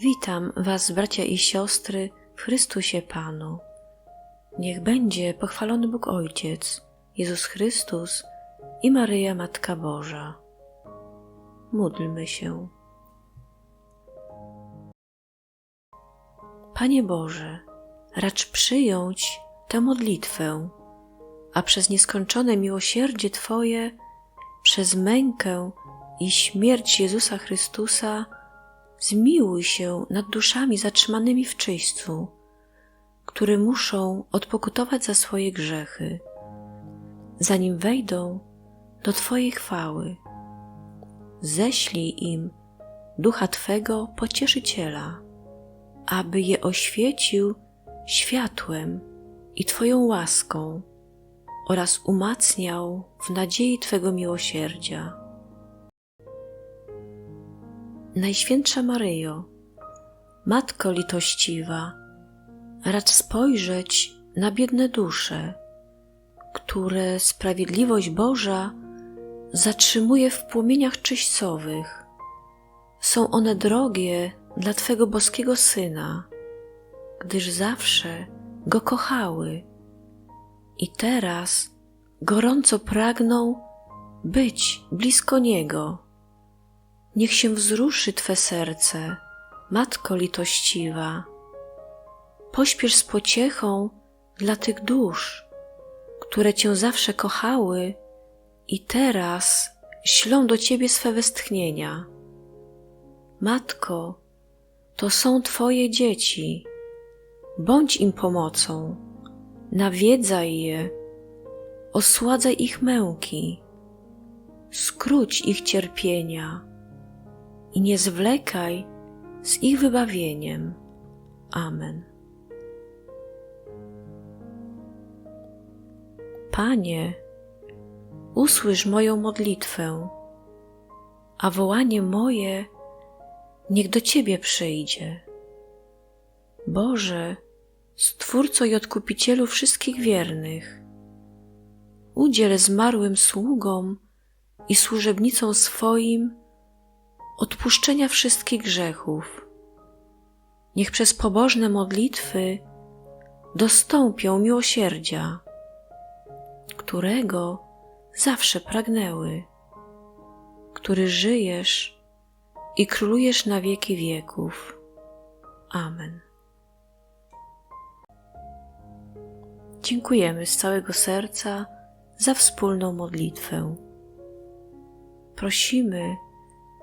Witam Was, bracia i siostry, w Chrystusie Panu. Niech będzie pochwalony Bóg Ojciec, Jezus Chrystus i Maryja Matka Boża. Módlmy się. Panie Boże, racz przyjąć tę modlitwę, a przez nieskończone miłosierdzie Twoje, przez mękę i śmierć Jezusa Chrystusa, zmiłuj się nad duszami zatrzymanymi w czyśćcu, które muszą odpokutować za swoje grzechy, zanim wejdą do Twojej chwały. Ześlij im ducha Twego pocieszyciela, aby je oświecił światłem i Twoją łaską oraz umacniał w nadziei Twego miłosierdzia. Najświętsza Maryjo, Matko litościwa, racz spojrzeć na biedne dusze, które sprawiedliwość Boża zatrzymuje w płomieniach czyścowych. Są one drogie dla Twego boskiego Syna, gdyż zawsze Go kochały i teraz gorąco pragną być blisko Niego. Niech się wzruszy Twe serce, Matko litościwa. Pośpiesz z pociechą dla tych dusz, które Cię zawsze kochały i teraz ślą do Ciebie swe westchnienia. Matko, to są Twoje dzieci. Bądź im pomocą, nawiedzaj je, osładzaj ich męki, skróć ich cierpienia i nie zwlekaj z ich wybawieniem. Amen. Panie, usłysz moją modlitwę, a wołanie moje niech do Ciebie przyjdzie. Boże, Stwórco i Odkupicielu wszystkich wiernych, udziel zmarłym sługom i służebnicom swoim odpuszczenia wszystkich grzechów. Niech przez pobożne modlitwy dostąpią miłosierdzia, którego zawsze pragnęły, który żyjesz i królujesz na wieki wieków. Amen. Dziękujemy z całego serca za wspólną modlitwę. Prosimy